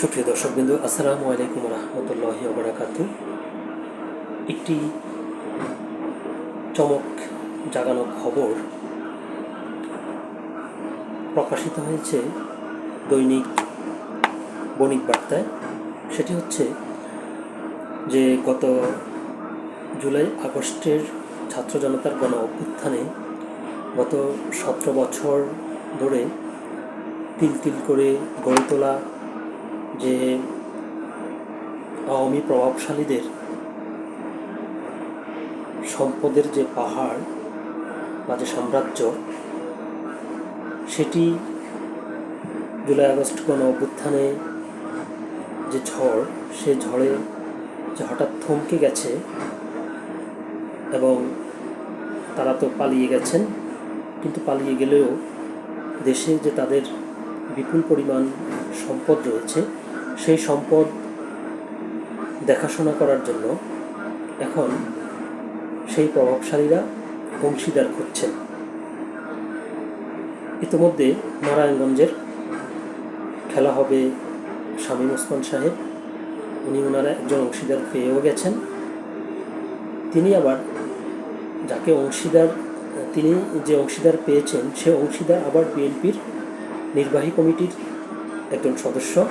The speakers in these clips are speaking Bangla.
সুপ্রিয় দর্শকবৃন্দু, আসসালামু আলাইকুম রহমতুল্লাহ বারাকাতু একটি চমক জাগানো খবর প্রকাশিত হয়েছে দৈনিক বণিক বার্তায়। সেটি হচ্ছে যে গত জুলাই আগস্টের ছাত্র জনতার গণ অভ্যুত্থানে গত সতেরো বছর ধরে তিল তিল করে গড়ে তোলা যে আওয়ামী প্রভাবশালীদের সম্পদের যে পাহাড় বা যে সাম্রাজ্য, সেটি জুলাই আগস্ট গণ অভ্যুত্থানে যে ঝড়, সে ঝড়ে যে হঠাৎ থমকে গেছে এবং তারা তো পালিয়ে গেছেন, কিন্তু পালিয়ে গেলেও দেশে যে তাদের বিপুল পরিমাণ সম্পদ রয়েছে সেই সম্পদ দেখাশোনা করার জন্য এখন সেই প্রভাবশালীরা অংশীদার খুঁজছেন। ইতিমধ্যে নারায়ণগঞ্জের খেলা হবে শামীম ওসমান সাহেব। উনি ওনারা একজন অংশীদার পেয়েও গেছেন। তিনি আবার যাকে অংশীদার, তিনি যে অংশীদার পেয়েছেন, সে অংশীদার আবার বিএনপির নির্বাহী কমিটির একজন সদস্য।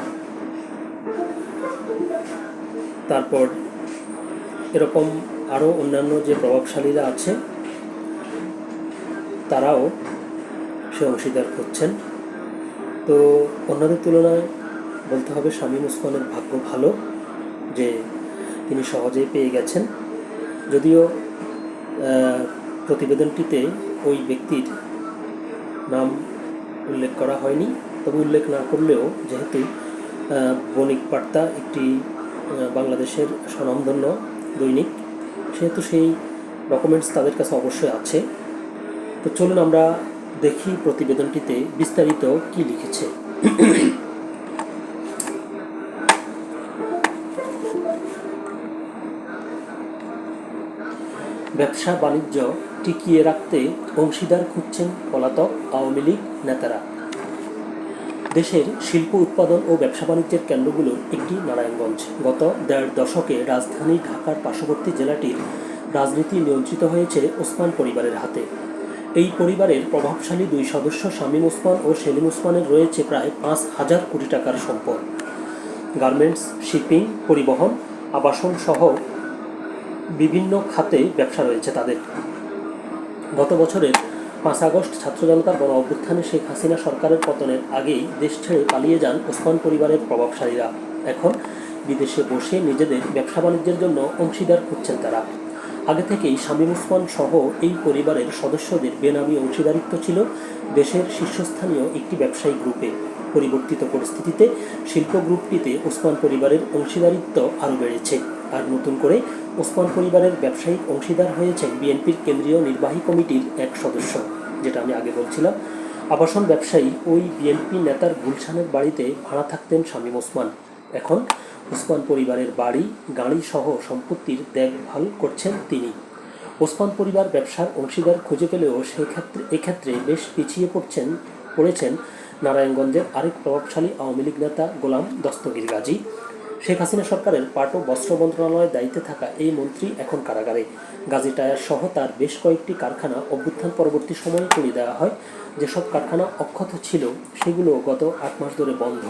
তারপর এরকম আরও অন্যান্য যে প্রভাবশালীরা আছে, তারাও সে অংশীদার করছেন। তো অন্যদের তুলনায় বলতে হবে স্বামী ওসমানের ভাগ্য ভালো, যে তিনি সহজেই পেয়ে গেছেন। যদিও প্রতিবেদনটিতে ওই ব্যক্তির নাম উল্লেখ করা হয়নি। তবে উল্লেখ না করলেও যেহেতু বণিক বার্তা একটি বাংলাদেশের স্বনামধন্য দৈনিক। সেহেতু সেই ডকুমেন্টস তাদের কাছে অবশ্যই আছে। তো চলুন আমরা দেখি প্রতিবেদনটিতে বিস্তারিত কি লিখেছে। ব্যবসা বাণিজ্য টিকিয়ে রাখতে অংশীদার খুঁজছেন পলাতক আওয়ামী লীগ নেতারা। দেশের শিল্প উৎপাদন ও ব্যবসা বাণিজ্যের কেন্দ্রগুলোর একটি নারায়ণগঞ্জ। গত দেড় দশকে রাজধানী ঢাকার পার্শ্ববর্তী জেলাটির রাজনীতি নিয়ন্ত্রিত হয়েছে ওসমান পরিবারের হাতে। এই পরিবারের প্রভাবশালী দুই সদস্য শামীম ওসমান ও সেলিম ওসমানের রয়েছে প্রায় পাঁচ হাজার কোটি টাকার সম্পদ। গার্মেন্টস, শিপিং, পরিবহন, আবাসন সহ বিভিন্ন খাতে ব্যবসা রয়েছে তাদের। গত বছরের পাঁচ আগস্ট ছাত্র জনতার গণ অভ্যুত্থানে শেখ হাসিনা সরকারের পতনের আগেই দেশ ছেড়ে পালিয়ে যান ওসমান পরিবারের প্রভাবশালীরা। এখন বিদেশে বসে নিজেদের ব্যবসা বাণিজ্যের জন্য অংশীদার খুঁজছেন তারা। আগে থেকেই শামীম ওসমান সহ এই পরিবারের সদস্যদের বেনামি অংশীদারিত্ব ছিল দেশের শীর্ষস্থানীয় একটি ব্যবসায়ী গ্রুপে। পরিবর্তিত পরিস্থিতিতে শিল্প গ্রুপটিতে ওসমান পরিবারের অংশীদারিত্ব আরও বেড়েছে। আর নতুন করে ওসমান পরিবারের ব্যবসায়িক অংশীদার হয়েছেন বিএনপির কেন্দ্রীয় নির্বাহী কমিটির এক সদস্য, যেটা আমি আগে বলছিলাম। আবাসন ব্যবসায়ী ওই বিএনপি নেতার গুলশানের বাড়িতে ভাড়া থাকতেন শামীম ওসমান। এখন ওসমান পরিবারের বাড়ি, গাড়ি সহ সম্পত্তির দেখভাল করছেন তিনি। ওসমান পরিবার ব্যবসার অংশীদার খুঁজে পেলেও সেক্ষেত্রে, এক্ষেত্রে বেশ পিছিয়ে পড়ছেন, পড়েছেন নারায়ণগঞ্জের আরেক প্রভাবশালী আওয়ামী লীগ নেতা গোলাম দস্তগীর গাজী। শেখ হাসিনা সরকারের পাট ও বস্ত্র মন্ত্রণালয়ের দায়িত্বে থাকা এই মন্ত্রী এখন কারাগারে। গাজী টায়ার সহ তার বেশ কয়েকটি কারখানা অভ্যুত্থান পরবর্তী সময়ে তুলে দেওয়া হয়। যেসব কারখানা অক্ষত ছিল, সেগুলো গত আট মাস ধরে বন্ধ।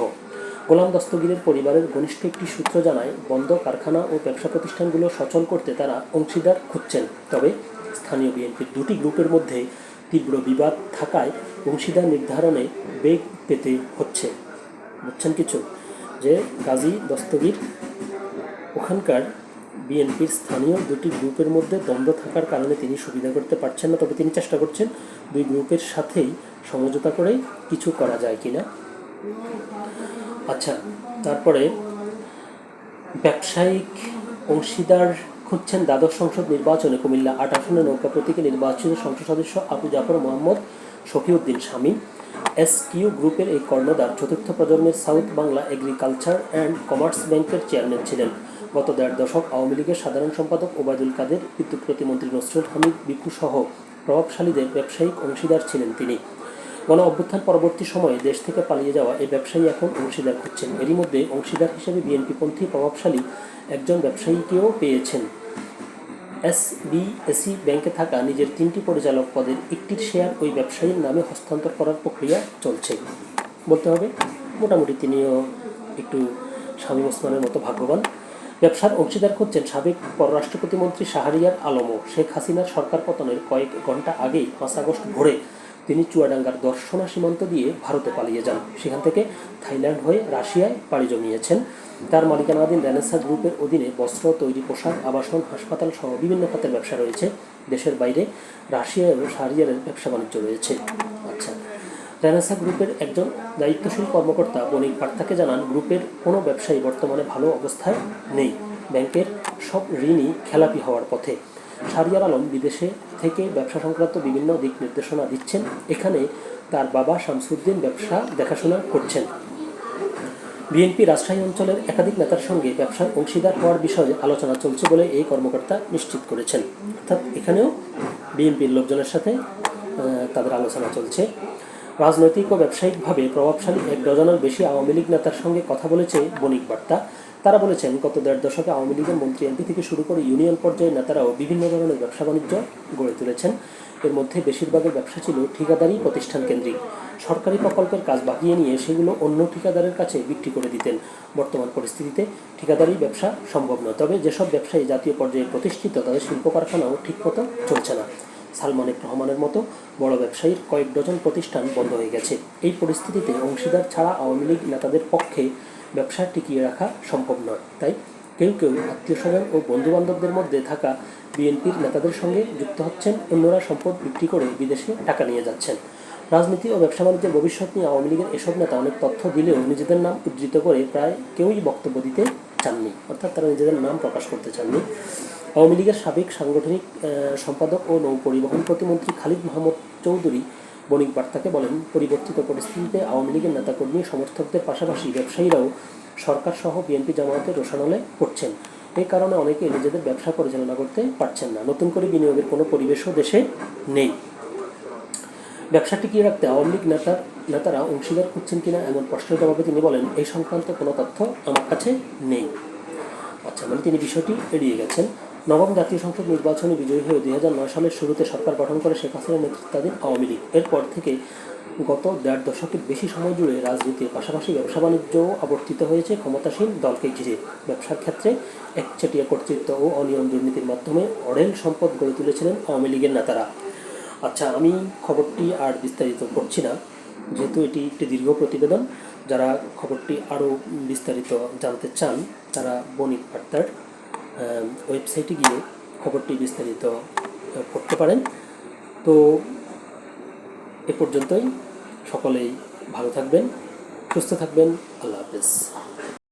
গোলাম দস্তগীরের পরিবারের ঘনিষ্ঠ একটি সূত্র জানায়, বন্ধ কারখানা ও ব্যবসা প্রতিষ্ঠানগুলো সচল করতে তারা অংশীদার খুঁজছেন। তবে স্থানীয় বিএনপির দুটি গ্রুপের মধ্যে তীব্র বিবাদ থাকায় অংশীদার নির্ধারণে বেগ পেতে হচ্ছে। বুঝছেন কিছু? যে গাজী দস্তগীর ওখানকার বিএনপির স্থানীয় দুটি গ্রুপের মধ্যে দ্বন্দ্ব থাকার কারণে তিনি সুবিধা করতে পারছেন না, তবে তিনি চেষ্টা করছেন দুই গ্রুপের সাথেই সমঝোতা করেই কিছু করা যায় কি না আচ্ছা তারপরে ব্যবসায়িক অংশীদার খুঁজছেন দ্বাদশ সংসদ নির্বাচনে কুমিল্লা আট আসনে নৌকা প্রতীকে নির্বাচিত সংসদ সদস্য আবু জাফর মোহাম্মদ শফিউদ্দিন স্বামী। এস কিউ গ্রুপের এই কর্ণধার চতুর্থ প্রজন্মের south Bangla agriculture and commerce ব্যাংকের চেয়ারম্যান ছিলেন। গত দেড় দশক আওয়ামী লীগের সাধারণ সম্পাদক ওবায়দুল কাদের, বিদ্যুৎ প্রতিমন্ত্রী নসরুল হামিদ বিপু সহ প্রভাবশালীদের ব্যবসায়িক অংশীদার ছিলেন তিনি। গণ অভ্যুত্থান পরবর্তী সময়ে দেশ থেকে পালিয়ে যাওয়া এই ব্যবসায়ী এখন অংশীদার খুঁজছেন। এরই মধ্যে অংশীদার হিসেবে বিএনপিপন্থী প্রভাবশালী একজন ব্যবসায়ীকেও পেয়েছেন। এসবিএসি ব্যাংকে থাকা নিজের তিনটি পরিচালক পদের একটির শেয়ার ওই ব্যবসায়ীর নামে হস্তান্তর করার প্রক্রিয়া চলছে। বলতে হবে, মোটামুটি তিনিও একটু স্বামী ওসমানের মতো ভাগ্যবান। ব্যবসার অংশীদার খুঁজছেন সাবেক পররাষ্ট্র প্রতিমন্ত্রী শাহরিয়ার আলমও। শেখ হাসিনার সরকার পতনের কয়েক ঘণ্টা আগেই পাঁচ আগস্ট ভোরে তিনি চুয়াডাঙ্গার দর্শনা সীমান্ত দিয়ে ভারতে পালিয়ে যান। সেখান থেকে থাইল্যান্ড হয়ে রাশিয়ায় পাড়ি জমিয়েছেন। তার মালিকানাধীন রেনেসা গ্রুপের অধীনে বস্ত্র, তৈরি পোশাক, আবাসন, হাসপাতাল সহ বিভিন্ন খাতের ব্যবসা রয়েছে। দেশের বাইরে রাশিয়া এবং শাহরিয়ারের ব্যবসা বাণিজ্য রয়েছে। আচ্ছা রেনেসা গ্রুপের একজন দায়িত্বশীল কর্মকর্তা বণিক বার্তাকে জানান, গ্রুপের কোনো ব্যবসায়ী বর্তমানে ভালো অবস্থায় নেই। ব্যাংকের সব ঋণই খেলাপি হওয়ার পথে। শাহরিয়ার আলম বিদেশে থেকে ব্যবসা সংক্রান্ত বিভিন্ন দিক নির্দেশনা দিচ্ছেন। এখানে তার বাবা শামসুদ্দিন ব্যবসা দেখাশোনা করছেন। বিএনপি রাজশাহী অঞ্চলের একাধিক নেতার সঙ্গে ব্যবসার অংশীদার হওয়ার বিষয়ে আলোচনা চলছে বলে এই কর্মকর্তা নিশ্চিত করেছেন। অর্থাৎ এখানেও বিএনপির লোকজনের সাথে তাদের আলোচনা চলছে। রাজনৈতিক ও ব্যবসায়িকভাবে প্রভাবশালী এক ডজনের বেশি আওয়ামী লীগ নেতার সঙ্গে কথা বলেছে বণিক বার্তা। তারা বলেছেন, গত দেড় দশকে আওয়ামী লীগের মন্ত্রী এমপি থেকে শুরু করে ইউনিয়ন পর্যায়ের নেতারাও বিভিন্ন ধরনের ব্যবসা বাণিজ্য গড়ে তুলেছেন। এর মধ্যে বেশিরভাগের ব্যবসা ছিল ঠিকাদারি প্রতিষ্ঠান কেন্দ্রিক। সরকারি প্রকল্পের কাজ বাগিয়ে নিয়ে সেগুলো অন্য ঠিকাদারের কাছে বিক্রি করে দিতেন। বর্তমান পরিস্থিতিতে ঠিকাদারি ব্যবসা সম্ভব নয়। তবে যেসব ব্যবসায়ী জাতীয় পর্যায়ে প্রতিষ্ঠিত, তাদের শিল্প কারখানাও ঠিকমতো চলছে না। সালমান রহমানের মতো বড় ব্যবসায়ীর কয়েক ডজন প্রতিষ্ঠান বন্ধ হয়ে গেছে। এই পরিস্থিতিতে অংশীদার ছাড়া আওয়ামী লীগ নেতাদের পক্ষে ব্যবসা টিকিয়ে রাখা সম্ভব নয়, তাই কেউ কেউ আত্মীয় স্বজন ও বন্ধুবান্ধবদের মধ্যে থাকা বিএনপির নেতাদের সঙ্গে যুক্ত হচ্ছেন, অন্যরা সম্পদ বিক্রি করে বিদেশে টাকা নিয়ে যাচ্ছেন। রাজনীতি ও ব্যবসা বাণিজ্যের ভবিষ্যৎ নিয়ে আওয়ামী লীগের এসব নেতা অনেক তথ্য দিলেও নিজেদের নাম উদ্ধৃত করে প্রায় কেউই বক্তব্য দিতে চাননি, অর্থাৎ তারা নিজেদের নাম প্রকাশ করতে চাননি। আওয়ামী লীগের সাবেক সাংগঠনিক সম্পাদক ও নৌ পরিবহন প্রতিমন্ত্রী খালিদ মাহমুদ চৌধুরী বণিক বার্তাকে বলেন, পরিবর্তিত পরিস্থিতিতে আওয়ামী লীগের নেতাকর্মী, সমর্থকদের পাশাপাশি ব্যবসায়ীরাও সরকার সহ বিএনপি জামায়াতের রোশানলে পড়ছেন। এই কারণে অনেকে নিজেদের ব্যবসা পরিচালনা করতে পারছেন না। নতুন করে বিনিয়োগের কোনো পরিবেশও দেশে নেই। ব্যবসা টিকিয়ে রাখতে আওয়ামী লীগ নেতার, নেতারা অংশীদার খুঁজছেন কিনা এমন প্রশ্নের জবাবে তিনি বলেন, এই সংক্রান্ত কোনো তথ্য আমার কাছে নেই। আচ্ছা মানে তিনি বিষয়টি এড়িয়ে গেছেন। নবম জাতীয় সংসদ নির্বাচনে বিজয়ী হয়ে দুই সালের শুরুতে সরকার গঠন করে শেখ হাসিনার নেতৃত্বাধীন আওয়ামী লীগ। এরপর থেকে গত দেড় দশকের বেশি সময় জুড়ে রাজনীতির পাশাপাশি ব্যবসা বাণিজ্যও আবর্তিত হয়েছে ক্ষমতাসীন দলকে ঘিরে। ব্যবসার ক্ষেত্রে একচেটিয়া কর্তৃত্ব ও অনিয়ম দুর্নীতির মাধ্যমে অরেল সম্পদ গড়ে তুলেছিলেন আওয়ামী লীগের নেতারা। আচ্ছা আমি খবরটি আর বিস্তারিত করছি না যেহেতু এটি একটি দীর্ঘ প্রতিবেদন। যারা খবরটি আরও বিস্তারিত জানতে চান তারা বণিক আহ, ওয়েবসাইটে গিয়ে খবরটি বিস্তারিত পড়তে পারেন। তো এ পর্যন্তই। সকলেই ভালো থাকবেন, সুস্থ থাকবেন। আল্লাহ হাফেজ।